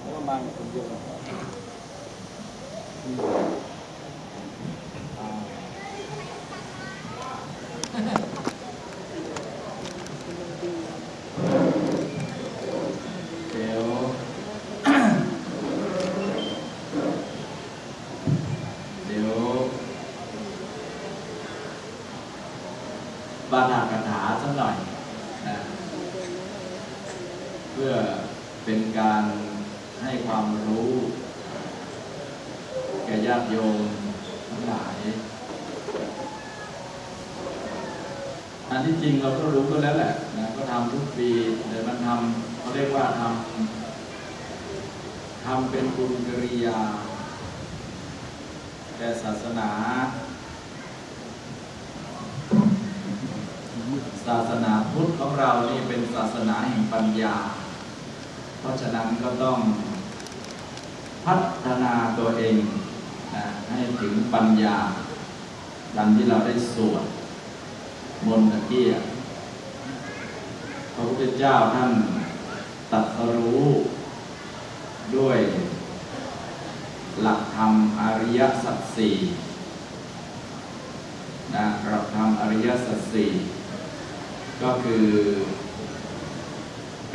แล้วก็มาคนเดียวอืมอ่า เดี๋ยว เดี๋ยวบาถากถาสักหน่อยนะเพื่อเป็นการให้ความรู้ แก่ญาติโยมทั้งหลาย อันที่จริงเราก็รู้กันแล้วแหละนะก็ทำทุกปีแต่มันทำเขาเรียกว่าทำทำเป็นบุญกริยาแต่ศาสนา ศาสนาพุทธของเรานี่เป็นศาสนาแห่งปัญญา เพราะฉะนั้นก็ต้องพัฒนาตัวเองนะให้ถึงปัญญา ดังที่เราได้สวดมนต์ตะเกียบพระพุทธเจ้าท่าน ตรัสรู้ด้วยหลักธรรมอริยสัจสี่นะหลักธรรมอริยสัจสี่ก็คือ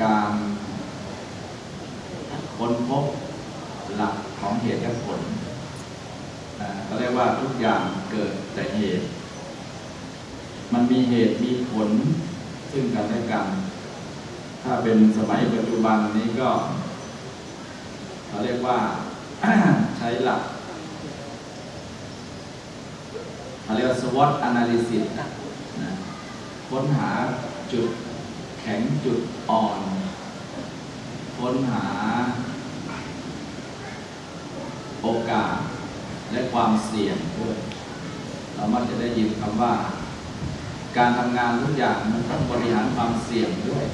การค้นพบหลักของเหตุและผลนะก็เรียกว่าทุกอย่างเกิดแต่เหตุ มันมีเหตุมีผลซึ่งกันและกัน ถ้าเป็นสมัยปัจจุบันนี้ก็เขาเรียกว่าใช้หลักเขาเรียกว่า SWOT analysis นะนะค้นหาจุดแข็งจุดอ่อน ค้นหา โอกาส และความเสี่ยงด้วยเรามักจะได้ยินคำว่า การทำงานทุกอย่างมันต้องบริหารความเสี่ยงด้วย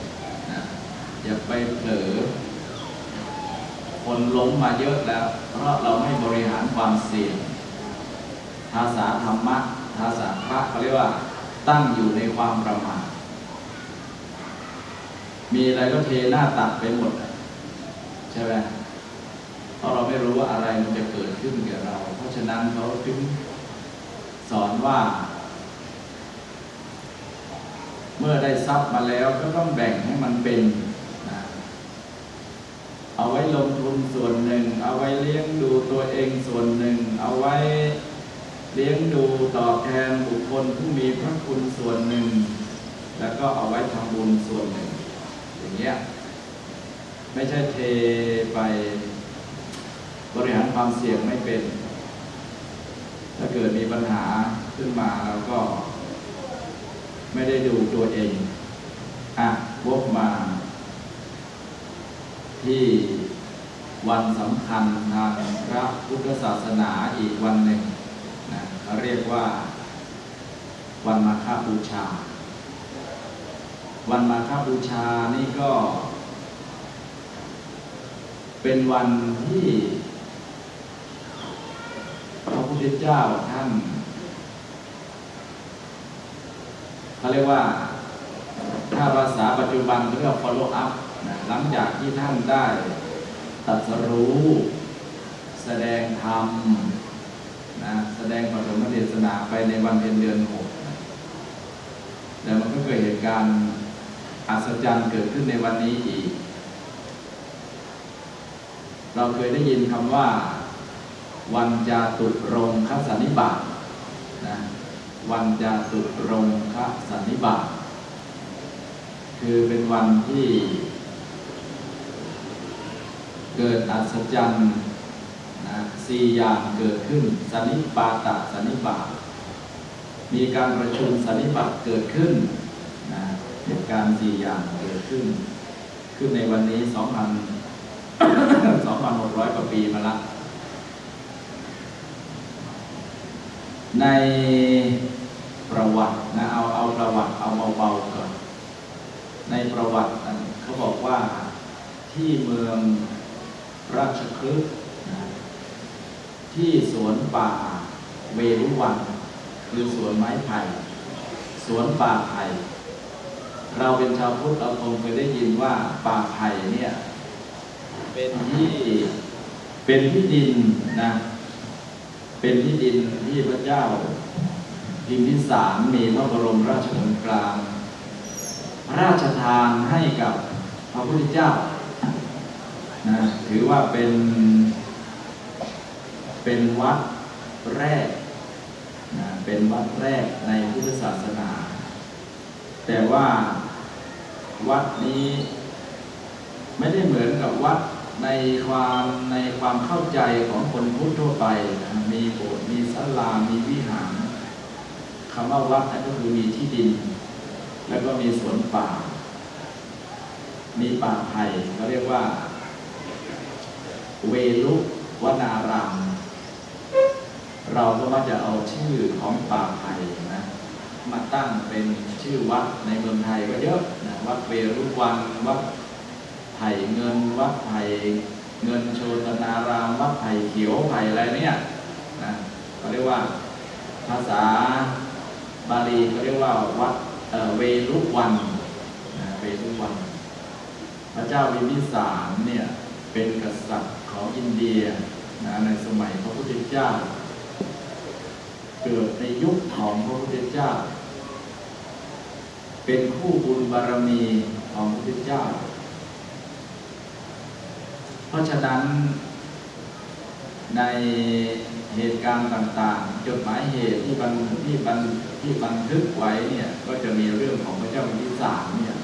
อย่าไปเผลอ คนล้มมาเยอะแล้ว เพราะเราไม่บริหารความเสี่ยง ภาษาธรรมะ ภาษาพระเขาเรียกว่า ตั้งอยู่ในความประมาท มีอะไรก็เทหน้าตักไปหมด ใช่ไหมเพราะเราไม่รู้ว่าอะไรมันจะเกิดขึ้นกับเรา เพราะฉะนั้นเขาถึงสอนว่า เมื่อได้ทรัพย์มาแล้วก็ต้องแบ่งให้มันเป็น ว้ลงทุนส่วนหนึ่ง เอาไว้เลี้ยงดูตัวเองส่วนหนึ่ง เอาไว้เลี้ยงดูตอบแทนบุคคลผู้มีพระคุณส่วนหนึ่ง แล้วก็เอาไว้ทำบุญส่วนหนึ่ง อย่างเงี้ยไม่ใช่เทไปบริหารความเสี่ยงไม่เป็น ถ้าเกิดมีปัญหาขึ้นมาเราก็ ไม่ได้ดูตัวเอง อะวกมาที่ วันสำคัญทางพระพุทธศาสนาอีกวันหนึ่งนะเขาเรียกว่า วันมาฆบูชา วันมาฆบูชานี่ก็ เป็นวันที่พระพุทธเจ้าท่านเขาเรียกว่าถ้าภาษาปัจจุบันเรียก follow up นะหลังจากที่ท่านได้ ตรัสรู้ แสดงธรรมนะแสดงปฐมเทศนาไปในวันเพ็ญเดือนหกแล้วมันก็เกิดเหตุการณ์อัศจรรย์เกิดขึ้นในวันนี้อีก เราเคยได้ยินคำว่า วันจาตุรงคสันนิบาตนะวันจาตุรงคสันนิบาตคือเป็นวันที่ เกิดอัศจรรย์นะสี่อย่างเกิดขึ้นสันนิปาตะสันนิบาตมีการประชุมสันนิบาตเกิดขึ้นนะเหตุการณ์สี่อย่างเกิดขึ้น ขึ้นในวันนี้สองพันสองพันหกร้อยกว่าปีมาละ ในประวัตินะเอาเอาประวัติเอาเบาๆก่อนในประวัติเขาบอกว่าที่เมือง ราชคฤห์ที่สวนป่าเวรุวันคือสวนไม้ไผ่สวนป่าไผ่เราเป็นชาวพุทธเราคงเคยได้ยินว่าป่าไผ่เนี่ยเป็นที่เป็นที่ดินนะเป็นที่ดินที่พระเจ้าพิมพิสารมีพระบรมราชโองค์กลางพรราชทานให้กับพระพุทธเจ้า นะถือว่าเป็น เป็นวัดแรกนะเป็นวัดแรกในพุทธศาสนา แต่ว่าวัดนี้ไม่ได้เหมือนกับวัดในความในความเข้าใจของคนพุทธทั่วไปนะมีโบสถ์มีศาลามีวิหารคำว่าวัดนั่นก็คือมีที่ดิน แล้วก็มีสวนป่า มีป่าไผ่เขาเรียกว่า เวลุวนาราม เราก็มักจะเอาชื่อของป่าไผ่นะมาตั้งเป็นชื่อวัดในเมืองไทยก็เยอะนะวัดเวรุวันวัดไผ่เงินวัดไผ่เงินโชตนารามวัดไผ่เขียวไผ่อะไรเนี่ยนะเขาเรียกว่าภาษาบาลีเขาเรียกว่าวัดเเวรุวันนะเวรุวัน พระเจ้าวิมิสารเนี่ยเป็นกษัตริย์ ของอินเดียนะในสมัยพระพุทธเจ้า เกิดในยุคของพระพุทธเจ้า เป็นคู่บุญบารมีของพระพุทธเจ้า เพราะฉะนั้นในเหตุการณ์ต่างๆ จดหมายเหตุที่บันที่บันที่บันทึกไว้เนี่ยก็จะมีเรื่องของพระเจ้าวิมพิสารเนี่ย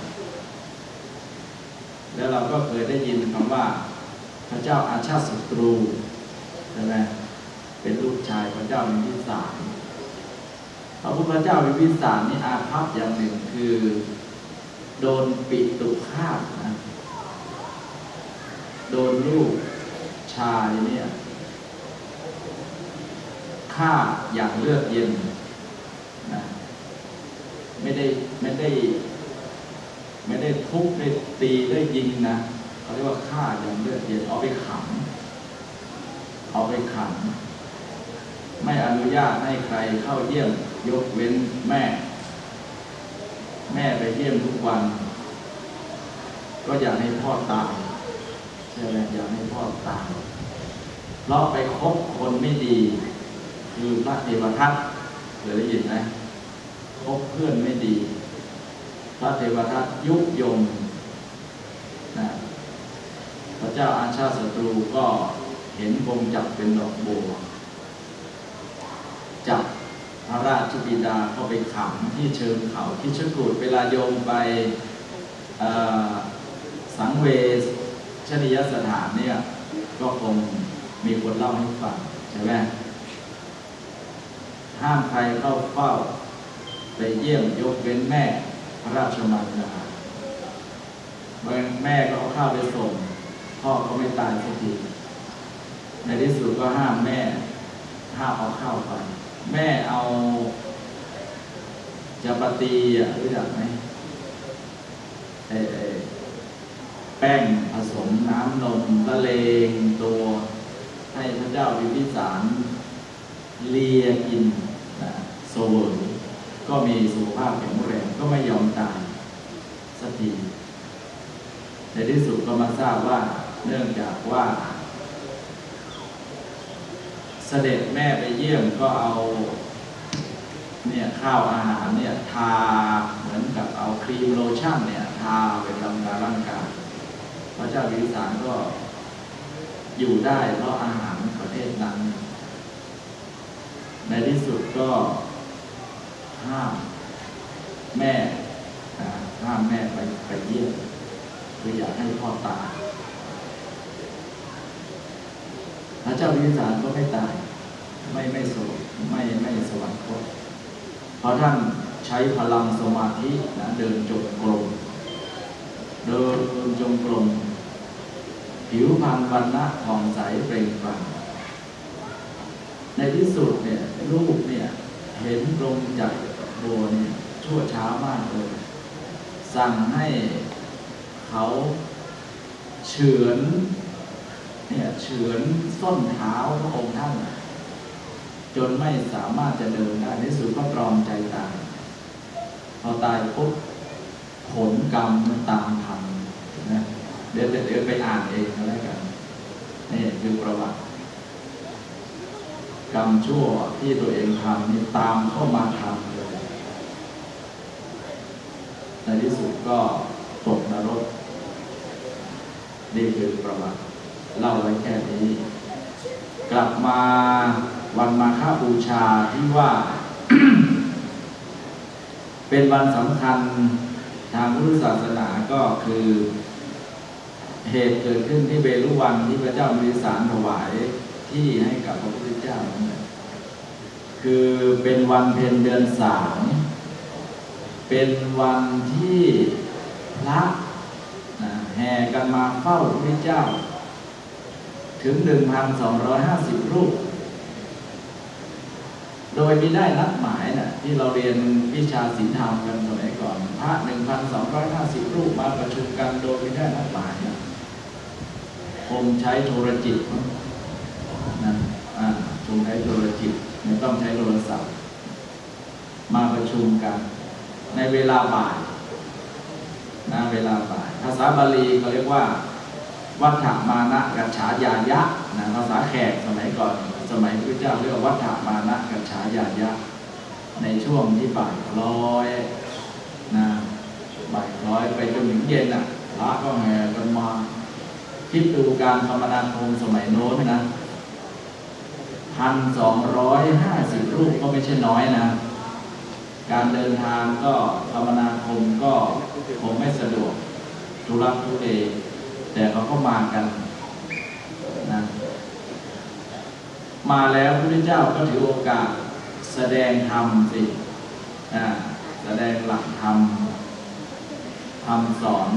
แล้วเราก็เคยได้ยินคำว่า พระเจ้าอาชาติศัตรูใช่ไหมเป็นลูกชายพระเจ้าวิมพิสารพระพุทธเจ้าวิมพิสารนี่อาภัพอย่างหนึ่งคือ โดนปิตุฆาตนะโดนลูกชายเนี่ยฆ่าอย่างเลือดเย็นนะไม่ได้ไม่ได้ ไม่ได้ทุบได้ตีได้ยิงนะ เขาเรียกว่าฆ่าย่างเลือดเย็นเอาไปขัง เอาไปขัง ไม่อนุญาตให้ใครเข้าเยี่ยมยกเว้นแม่ แม่ไปเยี่ยมทุกวัน ก็อยากให้พ่อตายใช่ไหมอยากให้พ่อตายเพราะไปคบคนไม่ดีคือพระเทวทัตเคยได้ยินไหมคบเพื่อนไม่ดี พระเทวทัตยุยงนะ ระเจ้าอาชาติศัตรูก็เห็นวงจับเป็นดอกบัวจับพระราชบิดาเขาไปขังที่เชิงเขาที่ชกูดเวลาโยมไปสังเวชนียสถานเนี่ยก็คงมีคนเล่าให้ฟังใช่ไหมห้ามใครเข้าเฝ้าไปเยี่ยมยกเว้นแม่พระราชมารดาแม่ก็เอาข้าวไปส่ง พ่อก็ไม่ตายสักทีในที่สุดก็ห้ามแม่ห้ามเอาเข้าไป แม่เอาจะปาตีอะรู้จักไหมไอ้ไอ้แป้งผสมน้ำนมละเลงตัว ให้พระเจ้าวิพิสารเลียกินนะโซเวอร์ก็มีสุขภาพแข็งแรงก็ไม่ยอมตายสักทีในที่สุดก็มาทราบว่า เนื่องจากว่า เสด็จแม่ไปเยี่ยมก็เอา เนี่ยข้าวอาหารเนี่ยทาเหมือนกับเอาครีมโลชั่นเนี่ยทาไปทำการร่างกายพระเจ้าวิสารก็อยู่ได้เพราะอาหารประเภทนั้น ในที่สุดก็ห้ามแม่ห้ามแม่ไปไปเยี่ยมคืออยากให้พ่อตาย พระเจ้าวิสารก็ไม่ตาย ไม่ไม่สวไม่ไม่สวรรคตเพราะท่านใช้พลังสมาธินะเดินจงกรมเดินจงกรมผิวพรรณวันณะผ่องใสเปล่งปลั่งในที่สุดเนี่ยลูกเนี่ยเห็นลมจากโบเนี่ยชั่วช้ามากเลย สั่งให้เขาเฉือน เนี่ยเฉือนส้นเท้าพระองค์ท่านจนไม่สามารถจะเดินได้ในสุดก็ตรอมใจตายพอตายปุ๊บผลกรรมมันตามทันนะเดี๋ยวเดี๋ยวไปอ่านเองก็แล้วกันนี่คือประวัติ กรรมชั่วที่ตัวเองทำนี่ตามเข้ามาทำเลยในที่สุดก็ตกนรกนี่คือประวัติ เล่าไว้แค่นี้ กลับมาวันมาฆบูชาที่ว่า เป็นวันสำคัญทางพุทธศาสนาก็คือเหตุเกิดขึ้นที่เบรุวันที่พระเจ้ามิสารถวายที่ให้กับพระพุทธเจ้านั่นแหละคือเป็นวันเพ็ญเดือนสามเป็นวันที่พระนะแห่กันมาเฝ้าพระพุทธเจ้า ถึง 1,250 รูป โดยม่ได้นัดหมายนะที่เราเรียนวิชาศีลธรรมกันสมัยก่อน พระ 1,250 รูปมาประชุมกันโดยไม่ได้นัดหมายนะคงใช้โทรจิตนะอ่าคงใช้โทรจิตไม่ต้องใช้โทรศัพท์ มาประชุมกัน ในเวลาบ่ายนะเวลาบ่าย ภาษาบาลีเขาเรียกว่า วัฏฐมานะกัจฉายายะนะภาษาแขกสมัยก่อน สมัยพระเจ้าเรียกวัฏฐมานะกัจฉายายะ ในช่วงที่บ่ายคล้อยนะบ่ายคล้อยไปจนถึงเย็นอะพระก็แห่กันมาคิดดูการคมนาคมสมัยโน้นนะพันสองร้อยห้าสิบรูปก็ไม่ใช่น้อยนะ การเดินทางก็คมนาคมก็คงไม่สะดวกทุรักทุเล แต่เขาก็มากันนะมาแล้วพระพุทธเจ้าก็ถือโอกาสแสดงธรรมสิแสดงหลักธรรมธรรมสอน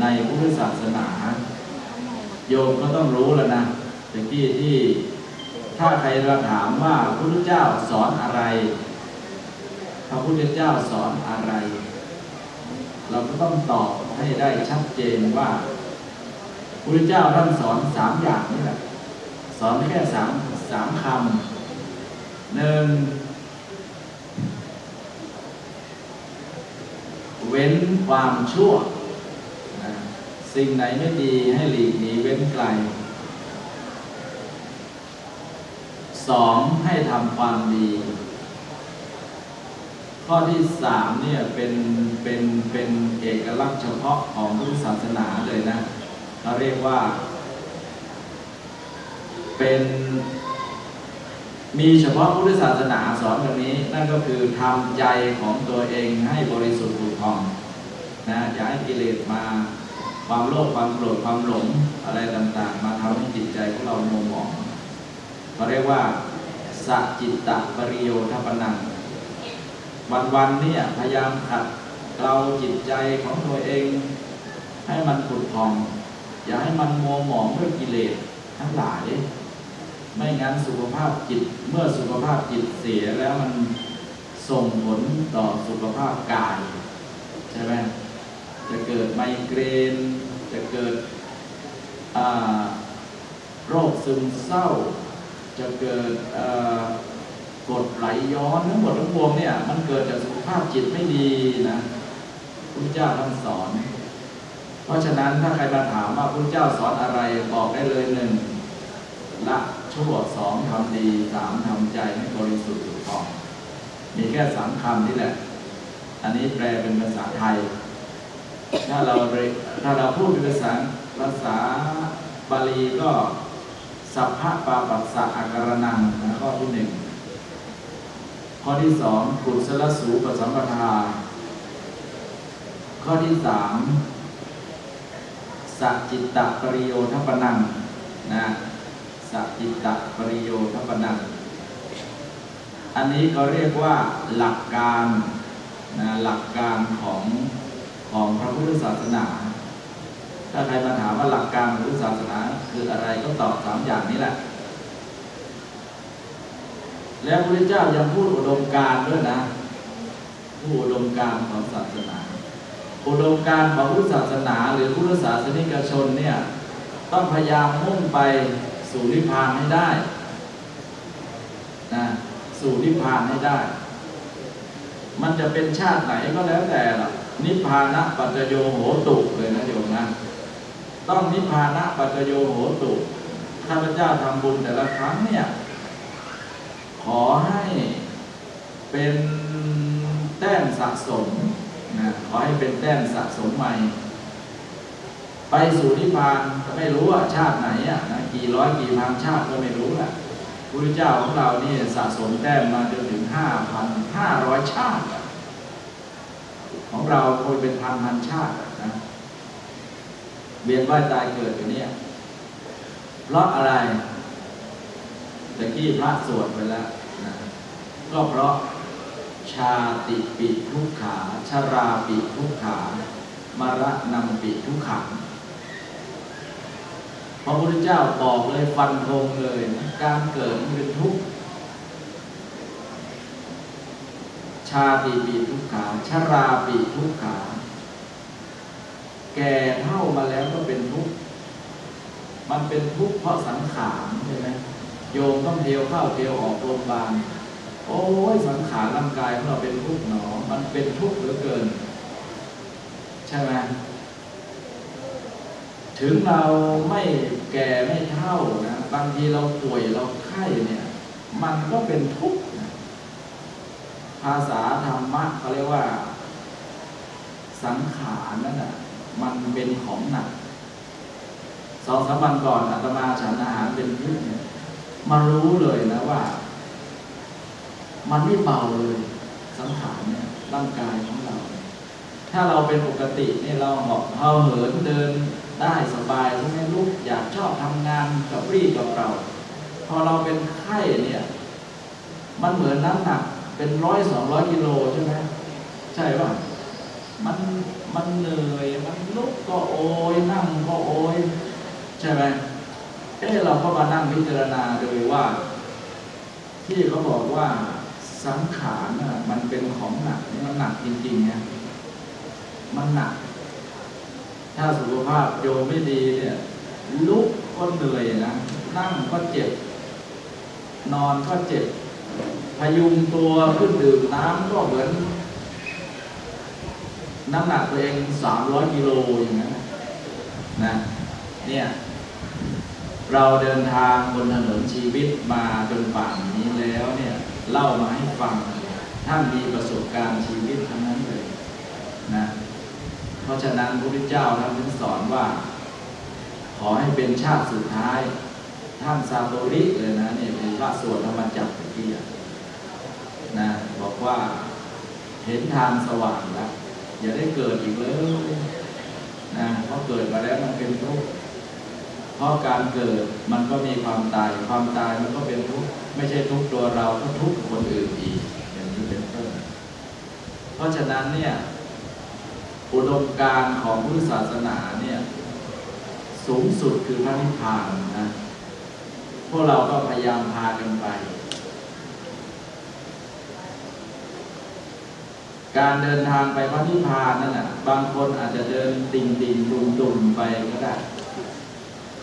ในพุทธศาสนา โยมก็ต้องรู้แล้วนะตะกี้ที่ถ้าใครเราถามว่าพระพุทธเจ้าสอนอะไร พระพุทธเจ้าสอนอะไร เราก็ต้องตอบให้ได้ชัดเจนว่า พระพุทธเจ้าท่านสอนสามอย่างนี่แหละ สอนแค่สามสามคำหนึ่งเว้นความชั่ว สิ่งไหนไม่ดีให้หลีกหนีเว้นไกลสองให้ทำความดี ข้อที่สามเนี่ยเป็นเป็นเป็นเอกลักษณ์เฉพาะของพุทธศาสนาเลยนะ เขาเรียกว่า เป็นมีเฉพาะพุทธศาสนาสอนแบบนี้ นั่นก็คือทำใจของตัวเองให้บริสุทธิ์ผุดผ่องนะอย่าให้กิเลสมาความโลภความโกรธความหลงอะไรต่างๆ มาทำให้จิตใจของเราโมหมองเขาเรียกว่าสัจจิตตปริโยทัปนัง วันๆเนี่ยพยายามขัดเกลาจิตใจของตัวเอง ให้มันผุดผ่อง อย่าให้มันมัวหมองด้วยกิเลสทั้งหลาย ไม่งั้นสุขภาพจิตเมื่อสุขภาพจิตเสียแล้วมันส่งผลต่อสุขภาพกายใช่ไหมจะเกิดไมเกรน จะเกิดโรคซึมเศร้า จะเกิดกดไหลย้อนทั้งหมดทั้งปวงเนี่ยมันเกิดจากสุขภาพจิตไม่ดีนะพระเจ้าท่านสอน เพราะฉะนั้นถ้าใครมาถามว่าพระเจ้าสอนอะไรบอกได้เลยหนึ่งละชั่วสองทำดีสามทำใจให้บริสุทธิ์ถูกต้องมีแค่สามคำนี่แหละ อันนี้แปลเป็นภาษาไทย ถ้าเราถ้าเราพูดเป็นภาษาภาษาบาลีก็สัพพะปาปัสสะอาการนังนะข้อที่หนึ่งข้อที่สองกุศลสูปสัมปทา ข้อที่สาม สัจจิตตปริโยทัปนังนะสัจจิตตปริโยทัปนัง อันนี้ก็เรียกว่าหลักการนะหลักการของของพระพุทธศาสนา ถ้าใครมาถามว่าหลักการพุทธศาสนาคืออะไรก็ตอบสามอย่างนี้แหละ แล้วพระพุทธเจ้ายังพูดอุดมการด้วยนะพูดอุดมการของศาสนา อุดมการของพุทธศาสนาหรือพุทธศาสนิกชนเนี่ยต้องพยายามมุ่งไปสู่นิพพานให้ได้นะสู่นิพพานให้ได้ มันจะเป็นชาติไหนก็แล้วแต่ละนิพพานะปัจจโยโหตุเลยนะโยมนะต้องนิพพานะปัจจโยโหตุข้าพเจ้าทำบุญแต่ละครั้งเนี่ยขอให้เป็นแต้มสะสม นะขอให้เป็นแต้มสะสมใหม่ ไปสู่นิพพานก็ไม่รู้ว่าชาติไหนอะนะกี่ร้อยกี่พันชาติก็ไม่รู้แหละพระเจ้าของเรานี่สะสมแต้มมาจนถึงห้าพันห้าร้อยชาติ ของเราคงเป็นพันพันชาตินะเวียนว่ายตายเกิดอยู่เนี่ยเพราะอะไรตะกี้พระสวดไปแล้วนะก็เพราะ ชาติปิทุกขาชาราปิทุกขามรณะปิทุกขังพระพุทธเจ้าบอกเลยฟันธงเลยนะการเกิดมันเป็นทุกข์ชาติปีทุกขาชาราปีทุกขา แก่เท่ามาแล้วก็เป็นทุกข์มันเป็นทุกข์เพราะสังขารใช่ไหมโยมต้องเทียวเข้าเทียวออกโรงพยาบาล โอ้ยสังขารร่างกายของเราเป็นทุกข์หนอ มันเป็นทุกข์เหลือเกิน ใช่ไหมถึงเราไม่แก่ไม่เท่านะบางทีเราป่วยเราไข้เนี่ย มันก็เป็นทุกข์ภาษาธรรมะเขาเรียกว่า สังขารนั่นน่ะมันเป็นของหนักสองสามวันก่อนอาตมาฉันอาหารเป็นพิษมารู้เลยนะว่า มันไม่เบาเลยสังขารเนี่ยร่างกายของเรา ถ้าเราเป็นปกติเนี่ยเราเหาะเราเหินเดินได้สบายใช่ไหมลูกอยากชอบทำงานกับรีกับเรา พอเราเป็นไข้เนี่ย มันเหมือนน้ำหนักเป็นร้อยสองร้อยกิโลใช่ไหมใช่ป่ะมันมันเหนื่อยมันลุกก็โอยนั่งก็โอยใช่ไหมเอ้เราก็มานั่งพิจารณาดูว่า ที่เขาบอกว่า สังขารน่ะมันเป็นของหนักนี่มันหนักจริงๆเนี่ยมันหนัก ถ้าสุขภาพโยมไม่ดีเนี่ยลุกก็เหนื่อยนะนั่งก็เจ็บ นอนก็เจ็บ พยุงตัวขึ้นดื่มน้ำก็เหมือน น้ำหนักตัวเองสามร้อยกิโลอย่างนั้นนะ เนี่ย เราเดินทางบนถนนชีวิตมาจนป่านนี้แล้วเนี่ย เล่ามาให้ฟังท่านมีประสบการณ์ชีวิตทั้งนั้นเลยนะเพราะฉะนั้นพระพุทธเจ้าท่านถึงสอนว่า ขอให้เป็นชาติสุดท้าย ท่านซาโตริเลยนะเนี่ยเป็นพระสวดธรรมจักรตะกี้อะนะบอกว่าเห็นทางสว่างแล้วอย่าได้เกิดอีกเลยนะเพราะเกิดมาแล้วมันเป็นทุกข์ เพราะการเกิดมันก็มีความตาย ความตายมันก็เป็นทุกข์ไม่ใช่ทุกตัวเราก็ทุกข์คนอื่นอีกอย่างนี้เป็นต้นเพราะฉะนั้นเนี่ยอุดมการของพุทธศาสนาเนี่ยสูงสุดคือพระนิพพานนะพวกเราก็พยายามพากันไป การเดินทางไปพระนิพพานนั่นน่ะบางคนอาจจะเดินติ่งติ่งดุมดุมไปก็ได้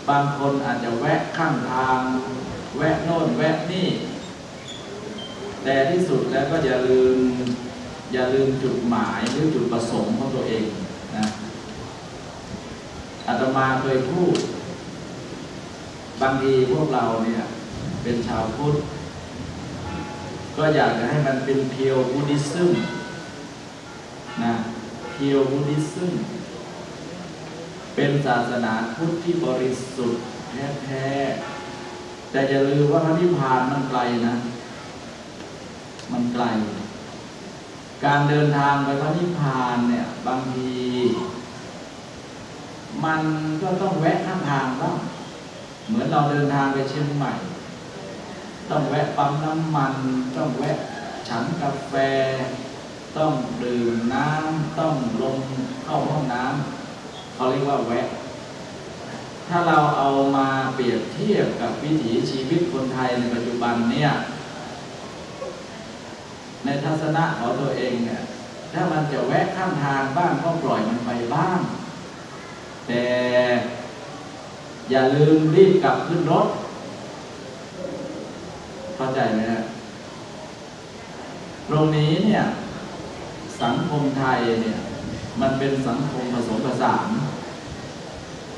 บางคนอาจจะแวะข้างทาง แวะโน่นแวะนี่ แต่ที่สุดแล้วก็อย่าลืม อย่าลืมจุดหมายหรือจุดประสงค์ของตัวเองนะอาตมาเคยพูด บางทีพวกเราเนี่ยเป็นชาวพุทธก็อยากจะให้มันเป็นเพียวบูดิซึมนะเพียวบูดิซึม เป็นศาสนาพุทธที่บริสุทธิ์แท้ๆแต่อย่าลืมว่าพระนิพพานมันไกลนะ มันไกล การเดินทางไปพระนิพพานเนี่ย บางที มันก็ต้องแวะข้างทางบ้างเหมือนเราเดินทางไปเชียงใหม่ ต้องแวะปั๊มน้ำมัน ต้องแวะฉันกาแฟ ต้องดื่มน้ำต้องลงเข้าห้องน้ำ เขาเรียกว่าแวะ ถ้าเราเอามาเปรียบเทียบกับวิถีชีวิตคนไทยในปัจจุบันเนี่ย ในทัศนะของตัวเองเนี่ยถ้ามันจะแวะข้างทางบ้างก็ปล่อยมันไปบ้าง แต่อย่าลืมรีบกลับขึ้นรถ เข้าใจไหมฮะตรงนี้เนี่ย สังคมไทยเนี่ย มันเป็นสังคมผสมผสาน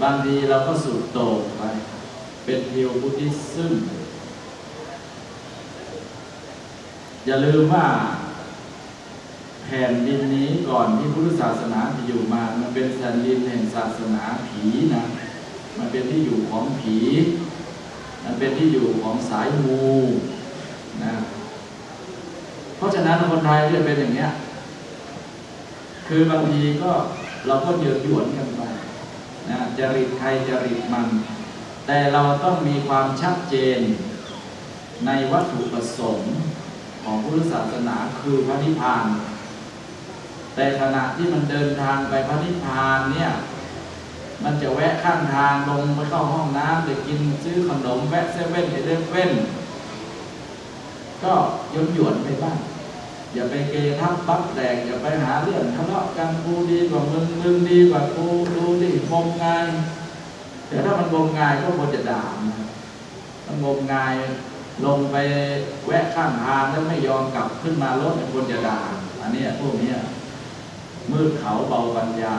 บางทีเราก็สุดโต่งไป เป็นเพียวพุทธิซึมอย่าลืมว่าแผ่นดินนี้ก่อนที่พุทธศาสนาจะอยู่มา มันเป็นแผ่นดินแห่งศาสนาผีนะ มันเป็นที่อยู่ของผี มันเป็นที่อยู่ของสายมูนะ เพราะฉะนั้นคนไทยก็จะเป็นอย่างเนี้ย คือบางทีก็เราก็เยือกหยวนกันไป นะจริตใครจริตมัน แต่เราต้องมีความชัดเจนในวัตถุประสงค์ของพุทธศาสนาคือพระนิพพาน แต่ขณะที่มันเดินทางไปพระนิพพานเนี่ยมันจะแวะข้างทางลงไปเข้าห้องน้ำไปกินซื้อขนมแวะเซเว่นไปเล่นเว่นก็ยนหยวนไปบ้าง อย่าไปเกทับปักแตกอย่าไปหาเรื่องทะเลาะกันกูดีกว่ามึงมึงดีกว่ากูดูดิงมงายแต่ถ้ามันงมงายก็ควรจะด่ามันงมงายลงไปแวะข้างทางแล้วไม่ยอมกลับขึ้นมารถควรจะด่าอันนี้พวกเนี้ยมืดเขาเบาปัญญา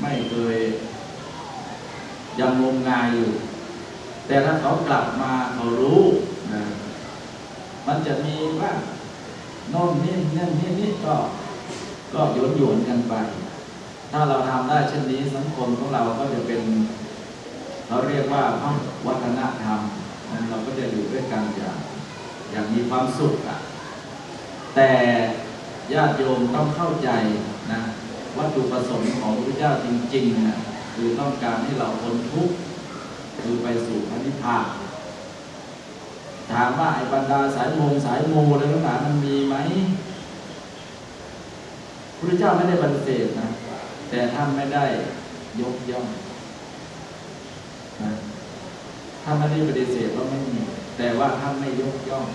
ไม่เคยยังงมงายอยู่ แต่ถ้าเขากลับมาเขารู้นะมันจะมีว่า โน่นนี่นั่นนี่นี่ก็ก็โยนโยนกันไป ถ้าเราทำได้เช่นนี้สังคมของเราก็จะเป็น เราเรียกว่าวัฒนธรรมนั้นเราก็จะอยู่ด้วยกันอย่างอย่างมีความสุขอะแต่ญาติโยมต้องเข้าใจนะวัตถุประสงค์ของพระพุทธเจ้าจริงๆนะคือต้องการให้เราพ้นทุกข์คือไปสู่พระนิพพาน ถามว่าไอ้บรรดาสายมงสายโมอะไรต่างๆมันมีไหมพระเจ้าไม่ได้ปฏิเสธนะ แต่ท่านไม่ได้ยกย่องนะท่านไม่ได้ปฏิเสธว่าไม่มี แต่ว่าท่านไม่ยกย่อง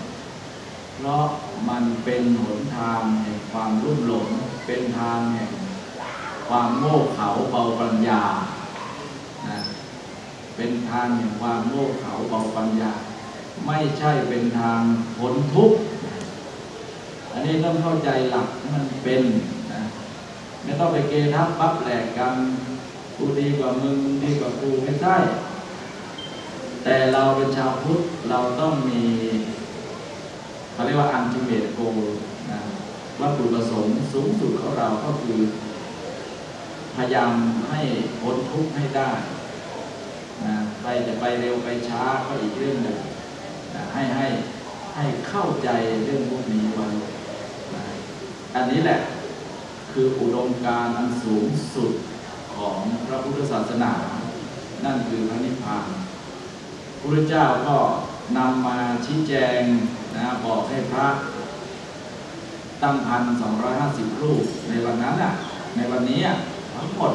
เพราะมันเป็นหนทางแห่งความรุ่มหลง เป็นทางแห่งความโง่เขลาเบาปัญญานะเป็นทางแห่งความโง่เขลาเบาปัญญา ไม่ใช่เป็นทางพ้นทุกข์อันนี้ต้องเข้าใจหลักมันเป็นนะไม่ต้องไปเกทับปั๊บแหลกกันกูดีกว่ามึงดีกว่ากูไม่ใช่แต่เราเป็นชาวพุทธเราต้องมีเขาเรียกว่าอันติเมตโกนะวัตถุประสงค์สูงสุดของเราก็คือ พยายามให้พ้นทุกข์ให้ได้นะใครจะไปเร็วไปช้าก็อีกเรื่องหนึ่ง ให้ให้ให้เข้าใจเรื่องพวกนี้ไว้นะอันนี้แหละคืออุดมการณ์อันสูงสุดของพระพุทธศาสนา นั่นคือพระนิพพานพระพุทธเจ้าก็นำมาชี้แจงนะบอกให้พระตั้งพันสองร้อยห้าสิบรูปในวันนั้นอะในวันนี้ทั้งหมด